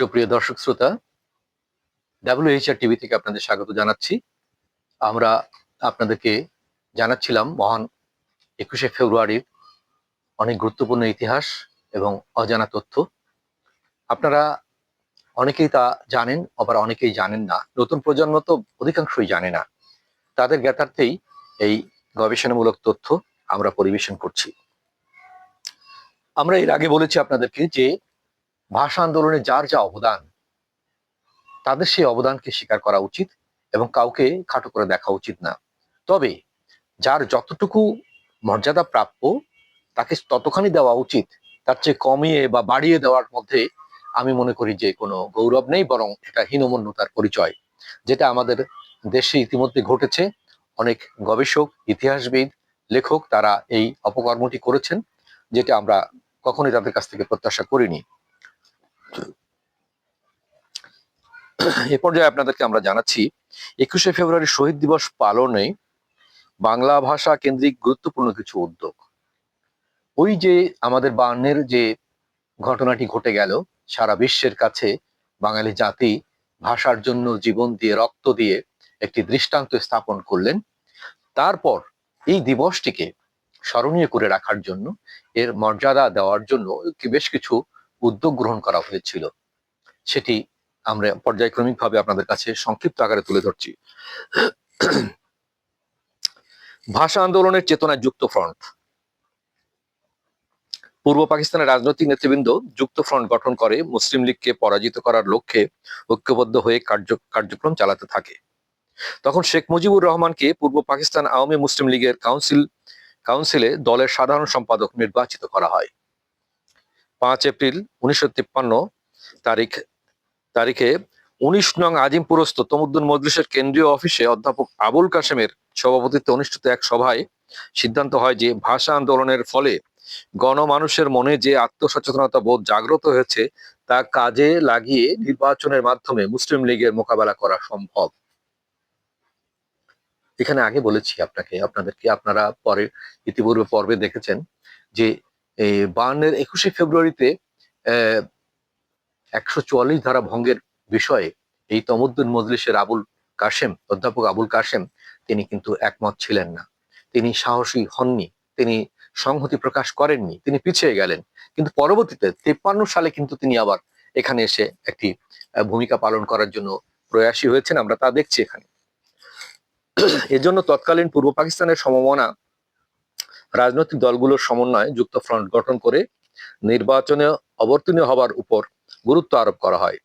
সুপ্রিয় দর্শক শ্রোতা ডাব্লিউএইচআর টিভি থেকে আপনাদের স্বাগত জানাচ্ছি। আমরা আপনাদেরকে জানাচ্ছিলাম মহান একুশে ফেব্রুয়ারির অনেক গুরুত্বপূর্ণ ইতিহাস এবং অজানা তথ্য। আপনারা অনেকেই তা জানেন, আবার অনেকেই জানেন না। নতুন প্রজন্ম তো অধিকাংশই জানে না। তাদের জ্ঞাতার্থেই এই গবেষণামূলক তথ্য আমরা পরিবেশন করছি। আমরা এর আগে বলেছি আপনাদেরকে যে ভাষা আন্দোলনে যার যা অবদান, তাদের সেই অবদানকে স্বীকার করা উচিত এবং কাউকে খাটো করে দেখা উচিত না। তবে যার যতটুকু মর্যাদা প্রাপ্য, তাকে ততখানি দেওয়া উচিত, তার চেয়ে কমিয়ে বা বাড়িয়ে দেওয়ার মধ্যে আমি মনে করি যে কোনো গৌরব নেই, বরং এটা হীনমন্যতার পরিচয়, যেটা আমাদের দেশে ইতিমধ্যে ঘটেছে। অনেক গবেষক, ইতিহাসবিদ, লেখক তারা এই অপকর্মটি করেছেন, যেটা আমরা কখনোই তাদের কাছ থেকে প্রত্যাশা করিনি। এ পর্যায়ে আপনাদেরকে আমরা জানাচ্ছি, একুশে ফেব্রুয়ারি শহীদ দিবস পালনে বাংলা ভাষা কেন্দ্রিক গুরুত্বপূর্ণ কিছু উদ্যোগ। ওই যে আমাদের বান্নের যে ঘটনাটি ঘটে গেল, সারা বিশ্বের কাছে বাঙালি জাতি ভাষার জন্য জীবন দিয়ে, রক্ত দিয়ে একটি দৃষ্টান্ত স্থাপন করলেন। তারপর এই দিবসটিকে স্মরণীয় করে রাখার জন্য, এর মর্যাদা দেওয়ার জন্য বেশ কিছু উদ্যোগ গ্রহণ করা হয়েছিল। সেটি আমরা পর্যায়ক্রমিকভাবে আপনাদের কাছে সংক্ষিপ্ত আকারে তুলে ধরছি। ভাষা আন্দোলনের চেতনায় যুক্ত ফ্রন্ট। পূর্ব পাকিস্তানের রাজনৈতিক নেতৃবৃন্দ যুক্ত ফ্রন্ট গঠন করে মুসলিম লীগকে পরাজিত করার লক্ষ্যে ঐক্যবদ্ধ হয়ে কার্য কার্যক্রম চালাতে থাকে। তখন শেখ মুজিবুর রহমানকে পূর্ব পাকিস্তান আওয়ামী মুসলিম লীগের কাউন্সিল কাউন্সিলে দলের সাধারণ সম্পাদক নির্বাচিত করা হয়। পাঁচ এপ্রিল উনিশশো তিপ্পান্ন তারিখ তারিখে উনিশ নং আজিমপুরস্থ তমুদ্দুন মজলিসের কেন্দ্রীয় অফিসে অধ্যাপক আবুল কাশেমের সভাপতিত্বে অনুষ্ঠিত এক সভায় সিদ্ধান্ত হয় যে ভাষা আন্দোলনের ফলে গণমানুষের মনে যে আত্মসচেতনতা বোধ জাগ্রত হয়েছে, তা কাজে লাগিয়ে নির্বাচনের মাধ্যমে মুসলিম লীগের মোকাবেলা করা সম্ভব। এখানে আগে বলেছি আপনাকে, আপনাদেরকে, আপনারা পরে ইতিপূর্বে পর্বে দেখেছেন যে বায়ান্নের একুশে ফেব্রুয়ারিতে একশো চুয়াল্লিশ ধারা ভঙ্গের বিষয়ে এই তমুদ্দুন মজলিসের আবুল কাশেম, অধ্যাপক আবুল কাশেম, তিনি কিন্তু একমত ছিলেন না। তিনি সাহসী হননি, তিনি সংহতি প্রকাশ করেননি, তিনি পিছিয়ে গেলেন। কিন্তু পরবর্তীতে তেপ্পান্ন সালে কিন্তু তিনি আবার এখানে এসে একটি ভূমিকা পালন করার জন্য প্রয়াসী হয়েছেন, আমরা তা দেখছি এখানে। এজন্য তৎকালীন পূর্ব পাকিস্তানের সমমনা রাজনৈতিক দলগুলোর সমন্বয়ে যুক্ত ফ্রন্ট গঠন করে নির্বাচনে অবতীর্ণ হবার উপর গুরুত্ব আরোপ করা হয়।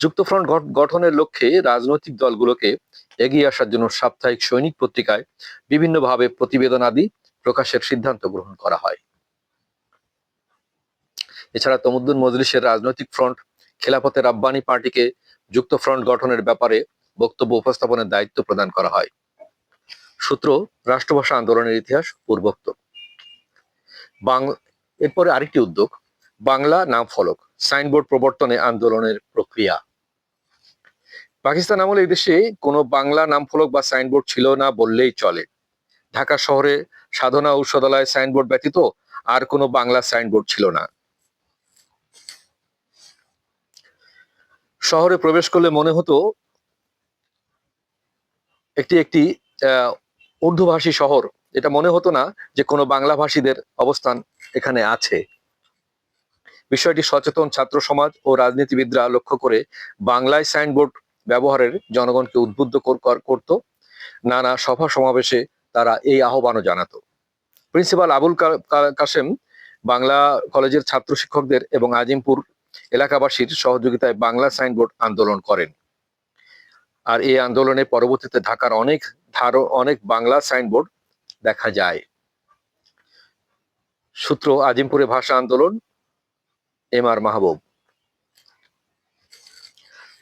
যুক্তফ্রন্ট গঠনের লক্ষ্যে রাজনৈতিক দলগুলোকে এগিয়ে আসার জন্য সাপ্তাহিক সৈনিক পত্রিকায় বিভিন্নভাবে প্রতিবেদন আদি প্রকাশের সিদ্ধান্ত গ্রহণ করা হয়। এছাড়া তমুদ্দুন মজলিসের রাজনৈতিক ফ্রন্ট খেলাফতের আব্বানি পার্টিকে যুক্তফ্রন্ট গঠনের ব্যাপারে বক্তব্য উপস্থাপনের দায়িত্ব প্রদান করা হয়। সূত্র, রাষ্ট্রভাষা আন্দোলনের ইতিহাস পূর্বোক্ত। বাংলা এরপরে আরেকটি উদ্যোগ, বাংলা নাম ফলক সাইনবোর্ড প্রবর্তনে আন্দোলনের প্রক্রিয়া। পাকিস্তান আমলে দেশে কোনো বাংলা নাম ফলক বা সাইনবোর্ড ছিল না বললেই চলে। ঢাকা শহরে সাধনা ঔষধালয় সাইনবোর্ড ব্যতীত আর কোনো বাংলা সাইনবোর্ড ছিল না। শহরে প্রবেশ করলে মনে হতো একটি একটি আহ, উর্দুভাষী শহর। এটা মনে হতো না যে কোনো বাংলা ভাষীদের অবস্থান এখানে আছে। বিষয়টি সচেতন ছাত্র সমাজ ও রাজনীতিবিদরা লক্ষ্য করে বাংলায় সাইনবোর্ড ব্যবহারের জনগণকে উদ্বুদ্ধ কর- কর- করত। নানা সভা সমাবেশে তারা এই আহ্বানও জানাত। প্রিন্সিপাল আবুল কাসেম বাংলা কলেজের ছাত্র শিক্ষকদের এবং আজিমপুর এলাকাবাসীর সহযোগিতায় বাংলা সাইনবোর্ড আন্দোলন করেন। আর এই আন্দোলনে পরবর্তীতে ঢাকার অনেক ধারো, অনেক বাংলা সাইনবোর্ড দেখা যায়। সূত্র আজিমপুরে ভাষা আন্দোলন এম আর মাহবুব।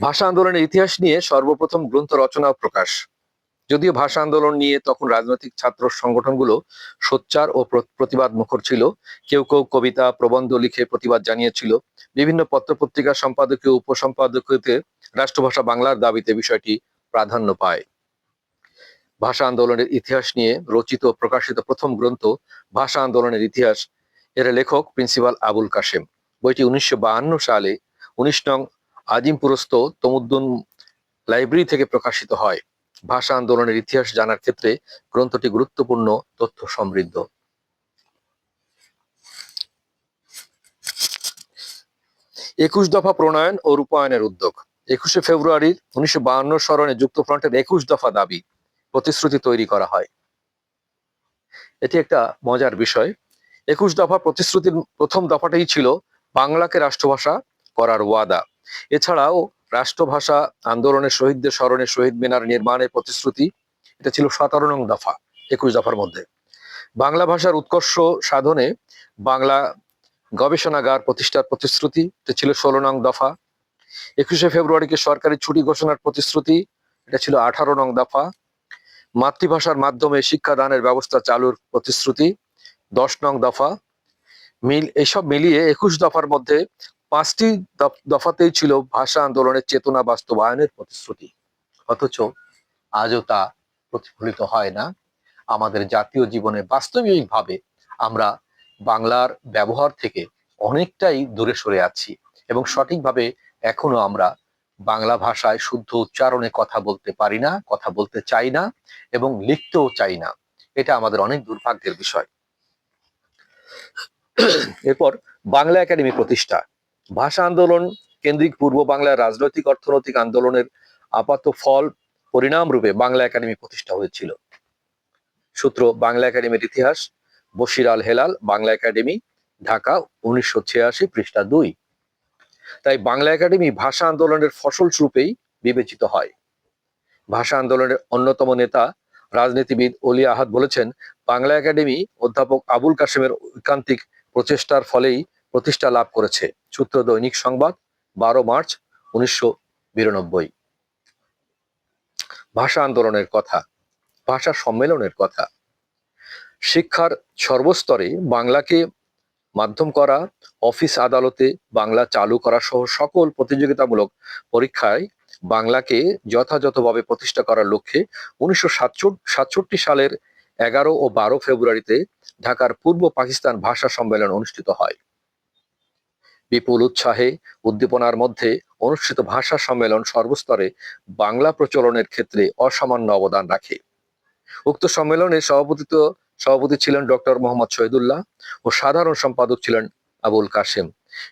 ভাষা আন্দোলনের ইতিহাস নিয়ে সর্বপ্রথম গ্রন্থ রচনা ও প্রকাশ। যদিও ভাষা আন্দোলন নিয়ে তখন রাজনৈতিক ছাত্র সংগঠনগুলো সোচ্চার ও প্রতিবাদ মুখর ছিল। কেউ কেউ কবিতা, প্রবন্ধ লিখে প্রতিবাদ জানিয়েছিল। বিভিন্ন পত্রপত্রিকা সম্পাদকীয় উপসম্পাদকীয়তে রাষ্ট্রভাষা বাংলার দাবিতে বিষয়টি প্রাধান্য পায়। ভাষা আন্দোলনের ইতিহাস নিয়ে রচিত প্রকাশিত প্রথম গ্রন্থ ভাষা আন্দোলনের ইতিহাস। এর লেখক প্রিন্সিপাল আবুল কাশেম। বইটি উনিশশো সালে উনিশ নং আজিমপুরস্থ তমুদ্দুন লাইব্রেরি থেকে প্রকাশিত হয়। ভাষা আন্দোলনের ইতিহাস জানার ক্ষেত্রে গ্রন্থটি গুরুত্বপূর্ণ, তথ্য সমৃদ্ধ। একুশ দফা প্রণয়ন ও রূপায়ণের উদ্যোগ। একুশে ফেব্রুয়ারি উনিশশো বাহান্ন স্মরণে যুক্তফ্রন্টের একুশ দফা দাবি, প্রতিশ্রুতি তৈরি করা হয়। এটি একটা মজার বিষয়। একুশ দফা প্রতিশ্রুতির প্রথম দফাটাই ছিল বাংলাকে রাষ্ট্রভাষা করার ওয়াদা। এছাড়াও রাষ্ট্রভাষা আন্দোলনের শহীদদের স্মরণে শহীদ মিনার নির্মাণের প্রতিশ্রুতি, এটা ছিল সতেরো নং দফা, একুশ দফার মধ্যে। বাংলা ভাষার উৎকর্ষ সাধনে বাংলা গবেষণাগার প্রতিষ্ঠার প্রতিশ্রুতি, এটা ছিল ষোলো নং দফা। একুশে ফেব্রুয়ারিকে সরকারি ছুটি ঘোষণার প্রতিশ্রুতি, এটা ছিল আঠারো নং দফা। মাতৃভাষার মাধ্যমে শিক্ষাদানের ব্যবস্থা চালুর প্রতিশ্রুতি, দশ নং দফা। মিল এসব মিলিয়ে একুশ দফার মধ্যে পাঁচটি দফ- দফাতেই ছিল ভাষা আন্দোলনের চেতনা বাস্তবায়নের প্রতিশ্রুতি। অথচ আজও তা প্রতিফলিত হয় না। আমাদের জাতীয় জীবনে বাস্তবিকভাবে আমরা বাংলার ব্যবহার থেকে অনেকটাই দূরে সরে আছি এবং সঠিকভাবে এখনও আমরা বাংলা ভাষায় শুদ্ধ উচ্চারণে কথা বলতে পারি না, কথা বলতে চাই না এবং লিখতেও চাই না। এটা আমাদের অনেক দুর্ভাগ্যের বিষয়। এরপর বাংলা একাডেমি প্রতিষ্ঠা। ভাষা আন্দোলন কেন্দ্রিক পূর্ব বাংলার রাজনৈতিক অর্থনৈতিক আন্দোলনের আপাত ফল পরিণাম রূপে বাংলা একাডেমি প্রতিষ্ঠা হয়েছিল। সূত্র, বাংলা একাডেমির ইতিহাস, বশির আল হেলাল, বাংলা একাডেমি, ঢাকা উনিশশো ছিয়াশি পৃষ্ঠা দুই। তাই বাংলা একাডেমি ভাষা আন্দোলনের ফসল রূপেই বিবেচিত হয়। ভাষা আন্দোলনের অন্যতম নেতা রাজনীতিবিদ অলি আহাদ বলেছেন, বাংলা একাডেমি অধ্যাপক আবুল কাশেমের ঐকান্তিক প্রচেষ্টার ফলেই প্রতিষ্ঠা লাভ করেছে। সূত্র দৈনিক সংবাদ, বারো মার্চ উনিশশো বিরানব্বই। ভাষা আন্দোলনের কথা, ভাষা সম্মেলনের কথা। শিক্ষার সর্বস্তরে বাংলাকে মাধ্যম করা, অফিস আদালতে বাংলা চালু করা সহ সকল প্রতিযোগিতামূলক পরীক্ষায় বাংলাকে যথাযথভাবে প্রতিষ্ঠা করার লক্ষ্যে উনিশশো সাতষট্টি সালের এগারো ও বারো ফেব্রুয়ারিতে ঢাকার পূর্ব পাকিস্তান ভাষা সম্মেলন অনুষ্ঠিত হয়। বিপুল উৎসাহে উদ্দীপনার মধ্যে অনুষ্ঠিত ভাষা সম্মেলন সর্বস্তরে বাংলা প্রচলনের ক্ষেত্রে অসামান্য অবদান রাখে। উক্ত সম্মেলনে সভাপতিত্ব, সভাপতি ছিলেন ডক্টর মোহাম্মদ শহীদুল্লাহ ও সাধারণ সম্পাদক ছিলেন আবুল কাশেম।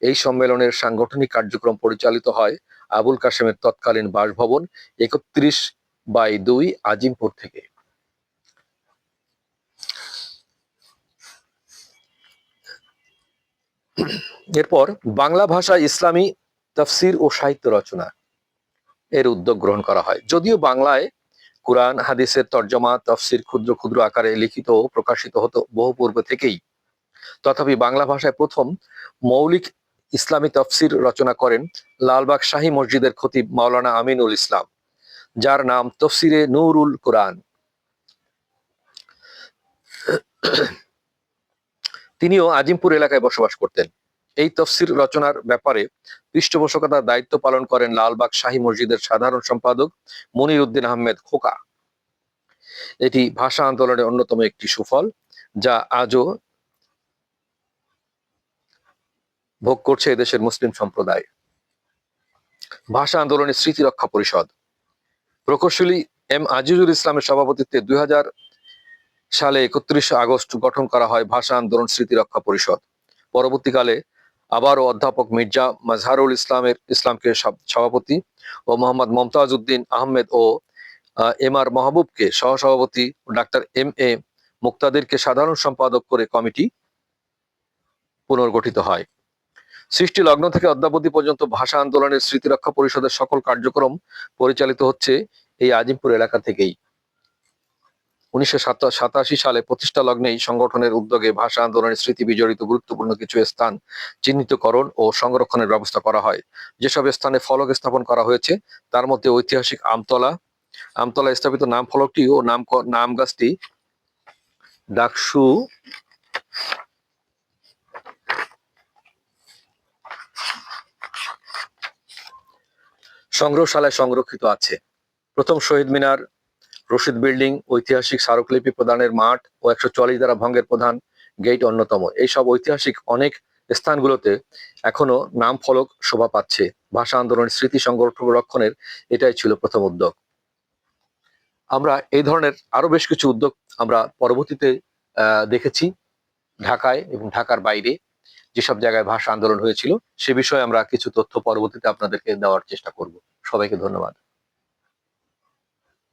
এই সম্মেলনের সাংগঠনিক কার্যক্রম পরিচালিত হয় আবুল কাশেমের তৎকালীন বাসভবন একত্রিশ বাই দুই আজিমপুর থেকে। এরপর বাংলা ভাষা ইসলামী তফসির ও সাহিত্য রচনা এর উদ্যোগ গ্রহণ করা হয়। যদিও বাংলায় কোরআন, হাদিসের তর্জমা, তফসির ক্ষুদ্র ক্ষুদ্র আকারে লিখিত ও প্রকাশিত হতো বহু পূর্ব থেকেই। তথাপি বাংলা ভাষায় প্রথম মৌলিক ইসলামী তফসির রচনা করেন লালবাগ শাহী মসজিদের খতিব মাওলানা আমিনুল ইসলাম, যার নাম তফসিরে নুরুল কোরআন। তিনিও আজিমপুর এলাকায় বসবাস করতেন। এই তফসির রচনার ব্যাপারে পৃষ্ঠপোষকতার দায়িত্ব পালন করেন লালবাগ শাহী মসজিদের সাধারণ সম্পাদক মনির উদ্দিন আহমেদ খোকা। এটি ভাষা আন্দোলনের অন্যতম একটি সুফল, যা আজও ভোগ করছে এদেশের মুসলিম সম্প্রদায়। ভাষা আন্দোলনের স্মৃতি রক্ষা পরিষদ। প্রকৌশলী এম আজিজুল ইসলামের সভাপতিত্বে দুই হাজার সালে একত্রিশে আগস্ট গঠন করা হয় ভাষা আন্দোলন স্মৃতিরক্ষা পরিষদ। পরবর্তীকালে আবারও অধ্যাপক মির্জা মাজহারুল ইসলামের, ইসলামকে সভ- সভাপতি ও মোহাম্মদ মমতাজ উদ্দিন আহমেদ ও এম আর মাহবুবকে সহসভাপতি ডাক্তার এম এ মুক্তাদেরকে সাধারণ সম্পাদক করে কমিটি পুনর্গঠিত হয়। সৃষ্টি লগ্ন থেকে অদ্যাবধি পর্যন্ত ভাষা আন্দোলনের স্মৃতিরক্ষা পরিষদের সকল কার্যক্রম পরিচালিত হচ্ছে এই আজিমপুর এলাকা থেকেই। উনিশশো সাতাশি সালে প্রতিষ্ঠা লগ্নে এই সংগঠনের উদ্যোগে ভাষা আন্দোলনের স্মৃতি বিজড়িত গুরুত্বপূর্ণ কিছু স্থান চিহ্নিতকরণ ও সংরক্ষণের ব্যবস্থা করা হয়। যেসব স্থানে ফলক স্থাপন করা হয়েছে, তার মধ্যে ঐতিহাসিক আমতলা আমতলা স্থাপিত নাম ফলকটি ও নাম নাম গাছটি ডাকসু সংগ্রহশালায় সংরক্ষিত আছে। প্রথম শহীদ মিনার রশিদ বিল্ডিং, ঐতিহাসিক স্মারকলিপি প্রদানের মাঠ ও একশো চল্লিশ দ্বারা ভঙ্গের প্রধান গেট অন্যতম। এইসব ঐতিহাসিক অনেক স্থানগুলোতে এখনও নাম ফলক শোভা পাচ্ছে। ভাষা আন্দোলনের স্মৃতি সংরক্ষণের এটাই ছিল প্রথম উদ্যোগ। আমরা এই ধরনের আরও বেশ কিছু উদ্যোগ আমরা পরবর্তীতে দেখেছি ঢাকায় এবং ঢাকার বাইরে। যেসব জায়গায় ভাষা আন্দোলন হয়েছিল সে বিষয়ে আমরা কিছু তথ্য পরবর্তীতে আপনাদেরকে দেওয়ার চেষ্টা করব। সবাইকে ধন্যবাদ।